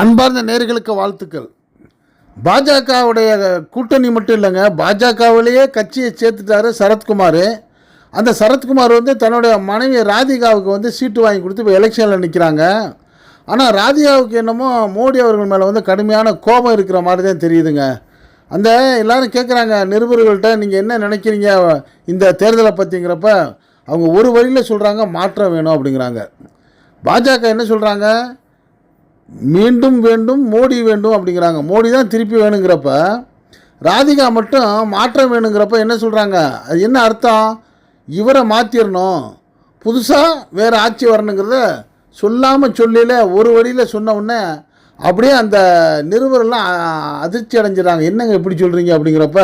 அன்பார்ந்த நேர்களுக்கு வாழ்த்துக்கள். பாஜகவுடைய கூட்டணி மட்டும் இல்லைங்க பாஜகவிலேயே கட்சியை சேர்த்துட்டாரு சரத்குமார். அந்த சரத்குமார் வந்து தன்னுடைய மனைவி ராதிகாவுக்கு வந்து சீட்டு வாங்கி கொடுத்து இப்போ எலெக்ஷனில் நிற்கிறாங்க ஆனால் ராதிகாவுக்கு என்னமோ மோடி அவர்கள் மேலே வந்து கடுமையான கோபம் இருக்கிற மாதிரி தான் தெரியுதுங்க. அந்த எல்லோரும் கேட்குறாங்க நிருபர்கள்ட்ட நீங்கள் என்ன நினைக்கிறீங்க இந்த தேர்தலை பற்றிங்கிறப்ப அவங்க ஒரு வழியில் சொல்கிறாங்க மாற்றம் வேணும் அப்படிங்கிறாங்க. பாஜக என்ன சொல்கிறாங்க மீண்டும் வேண்டும் மோடி வேண்டும் அப்படிங்கிறாங்க. மோடி தான் திருப்பி வேணுங்கிறப்ப ராதிகா மட்டும் மாற்றம் வேணுங்கிறப்ப என்ன சொல்கிறாங்க அது என்ன அர்த்தம்? இவரை மாற்றிடணும் புதுசாக வேறு ஆட்சி வரணுங்கிறத சொல்லாமல் சொல்லல ஒரு வழியில் சொன்ன உடனே அப்படியே அந்த நிருபரெல்லாம் அதிர்ச்சி அடைஞ்சிடறாங்க. என்னங்க இப்படி சொல்கிறீங்க அப்படிங்கிறப்ப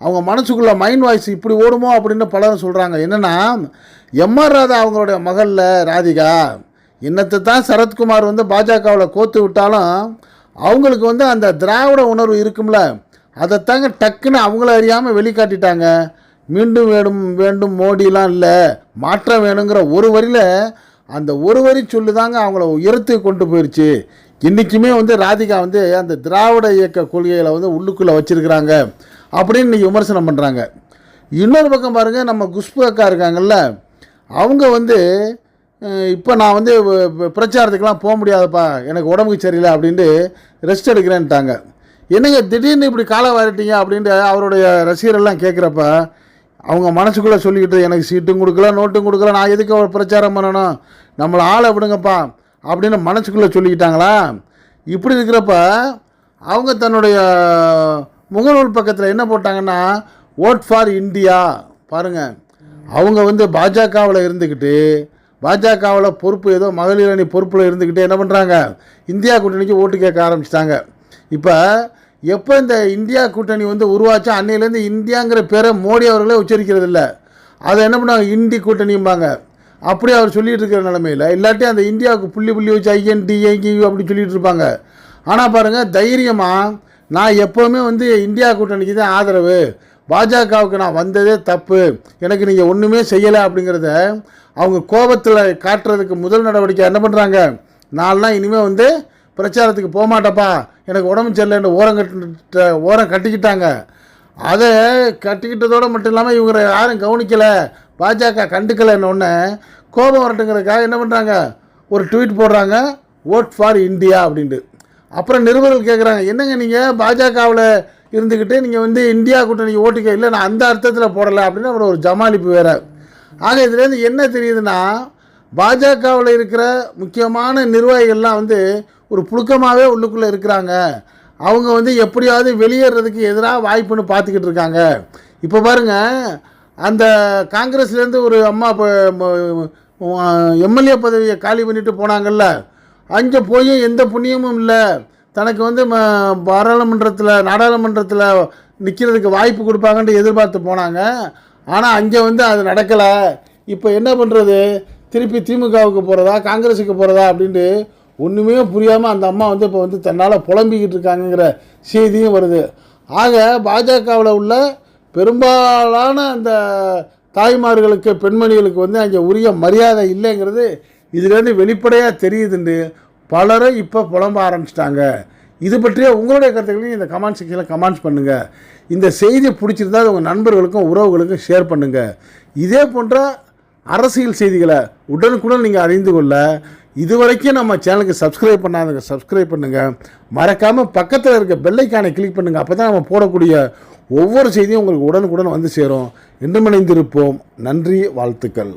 அவங்க மனசுக்குள்ளே மைண்ட் வாய்ஸ் இப்படி ஓடுமோ அப்படின்னு பலரும் சொல்கிறாங்க என்னென்னா எம்ஆர் ராதா அவங்களுடைய மகளில் ராதிகா இன்னத்தை தான் சரத்குமார் வந்து பாஜகவில் கோத்து விட்டாலும் அவங்களுக்கு வந்து அந்த திராவிட உணர்வு இருக்கும்ல. அதைத்தாங்க டக்குன்னு அவங்கள அறியாமல் வெளிக்காட்டிட்டாங்க. மீண்டும் வேணும் வேண்டும் மோடிலாம் இல்லை. மாற்றம் வேணுங்கிற ஒரு வரியில் அந்த ஒரு வரி சொல்லி தாங்க அவங்கள உயர்த்து கொண்டு போயிடுச்சு இன்றைக்குமே வந்து ராதிகா வந்து அந்த திராவிட இயக்க கொள்கைகளை வந்து உள்ளுக்குள்ளே வச்சுருக்கிறாங்க அப்படின்னு இன்றைக்கி விமர்சனம் பண்ணுறாங்க இன்னொரு பக்கம் பாருங்கள் நம்ம குஷ்பு அக்கா இருக்காங்கல்ல. அவங்க வந்து இப்போ நான் வந்து பிரச்சாரத்துக்கெலாம் போக முடியாதுப்பா. எனக்கு உடம்புக்கு சரியில்லை அப்படின்ட்டு ரெஸ்ட் எடுக்கிறேன்ட்டாங்க. என்னங்க திடீர்னு இப்படி காலை வாரிட்டீங்க அப்படின்ட்டு அவருடைய ரசிகரெல்லாம் கேட்குறப்ப அவங்க மனசுக்குள்ளே சொல்லிக்கிட்டு எனக்கு சீட்டும் கொடுக்கல நோட்டும் கொடுக்கல நான் எதுக்கு அவர் பிரச்சாரம் பண்ணணும்? நம்மளை ஆளை விடுங்கப்பா. அப்படின்னு மனசுக்குள்ளே சொல்லிக்கிட்டாங்களா? இப்படி இருக்கிறப்ப அவங்க தன்னுடைய முகநூல் பக்கத்தில் என்ன போட்டாங்கன்னா ஓட் ஃபார் இந்தியா பாருங்கள் அவங்க வந்து பாஜகவில் இருந்துக்கிட்டு பாஜகவில் பொறுப்பு ஏதோ மகளிர் அணி பொறுப்பில் இருந்துக்கிட்டே என்ன பண்ணுறாங்க இந்தியா கூட்டணிக்கு ஓட்டு கேட்க ஆரம்பிச்சிட்டாங்க. இப்போ எப்போ இந்த இந்தியா கூட்டணி வந்து உருவாச்சோ அன்னையிலேருந்து இந்தியாங்கிற பேரை மோடி அவர்களே உச்சரிக்கிறது இல்லை அதை என்ன பண்ணுவாங்க? இந்தி கூட்டணிம்பாங்க. அப்படி அவர் சொல்லிகிட்டு இருக்கிற நிலமையில் இல்லாட்டி அந்த இந்தியாவுக்கு புள்ளி புள்ளி வச்சு ஐஎன் டிஐகி அப்படி சொல்லிகிட்டு இருப்பாங்க. ஆனால் பாருங்கள் தைரியமாக நான் எப்போவுமே வந்து இந்தியா கூட்டணிக்கு தான் ஆதரவு. பாஜகவுக்கு நான் வந்ததே தப்பு. எனக்கு நீங்கள் ஒன்றுமே செய்யலை அப்படிங்கிறத அவங்க கோபத்தில் காட்டுறதுக்கு முதல் நடவடிக்கை என்ன பண்ணுறாங்க நான்லாம் இனிமேல் வந்து பிரச்சாரத்துக்கு போகமாட்டப்பா எனக்கு உடம்பு சரியில்லைன்னு ஓரம் கட்டு ஓரம் கட்டிக்கிட்டாங்க. அதை கட்டிக்கிட்டதோடு மட்டும் இல்லாமல் இவங்க யாரும் கவனிக்கலை. பாஜக கண்டுக்கலைன்னு கோபம் வரட்டுங்கிறதுக்காக என்ன பண்ணுறாங்க ஒரு ட்வீட் போடுறாங்க ஓட் ஃபார் இந்தியா அப்படின்ட்டு. அப்புறம் நிருபர்கள் கேட்குறாங்க என்னங்க நீங்கள் பாஜகவில் இருந்துக்கிட்டு நீங்கள் வந்து இந்தியா கூட்டணிக்கு ஓட்டுக்க இல்லை நான் அந்த அர்த்தத்தில் போடலை அப்படின்னு அப்புறம் ஒரு ஜமாலிப்பு வேறு. ஆக இதுலேருந்து என்ன தெரியுதுன்னா பாஜகவில் இருக்கிற முக்கியமான நிர்வாகிகள்லாம் வந்து ஒரு புழுக்கமாகவே உள்ளுக்குள்ளே இருக்கிறாங்க. அவங்க வந்து எப்படியாவது வெளியேறதுக்கு எதிராக வாய்ப்புன்னு பார்த்துக்கிட்டு இருக்காங்க. இப்போ பாருங்கள் அந்த காங்கிரஸ்லேருந்து ஒரு அம்மா இப்போ எம்எல்ஏ பதவியை காலி பண்ணிட்டு போனாங்கல்ல அங்கே போய் எந்த புண்ணியமும் இல்லை. தனக்கு வந்து ம- பாராளுமன்றத்தில் நாடாளுமன்றத்தில் நிற்கிறதுக்கு வாய்ப்பு கொடுப்பாங்கன்ட்டு எதிர்பார்த்து போனாங்க. ஆனால் அங்கே வந்து அது நடக்கலை. இப்போ என்ன பண்ணுறது திருப்பி திமுகவுக்கு போகிறதா காங்கிரஸுக்கு போகிறதா அப்படின்ட்டு ஒன்றுமே புரியாமல் அந்த அம்மா வந்து இப்போ வந்து தன்னால் புலம்பிக்கிட்டு இருக்காங்கங்கிற செய்தியும் வருது. ஆக பாஜகவில் உள்ள பெரும்பாலான அந்த தாய்மார்களுக்கு பெண்மணிகளுக்கு வந்து அங்கே உரிய மரியாதை இல்லைங்கிறது இதுலேருந்து வெளிப்படையாக தெரியுதுண்டு. பலரும் இப்போ புலம்ப ஆரம்பிச்சிட்டாங்க. இது பற்றிய உங்களுடைய கருத்துக்களையும் இந்த கமெண்ட் செக்ஷனில் கமெண்ட்ஸ் பண்ணுங்கள் இந்த செய்தி பிடிச்சிருந்தா அது உங்கள் நண்பர்களுக்கும் உறவுகளுக்கும் ஷேர் பண்ணுங்கள் இதே போன்ற அரசியல் செய்திகளை உடனுக்குடன் நீங்கள் அறிந்து கொள்ள இதுவரைக்கும் நம்ம சேனலுக்கு சப்ஸ்கிரைப் பண்ணாதவங்க சப்ஸ்கிரைப் பண்ணுங்கள் மறக்காமல் பக்கத்தில் இருக்க பெல்லைக்கானை கிளிக் பண்ணுங்கள் அப்போ தான் நம்ம போடக்கூடிய ஒவ்வொரு செய்தியும் உங்களுக்கு உடனுக்குடன் வந்து சேரும். என்று நன்றி வாழ்த்துக்கள்.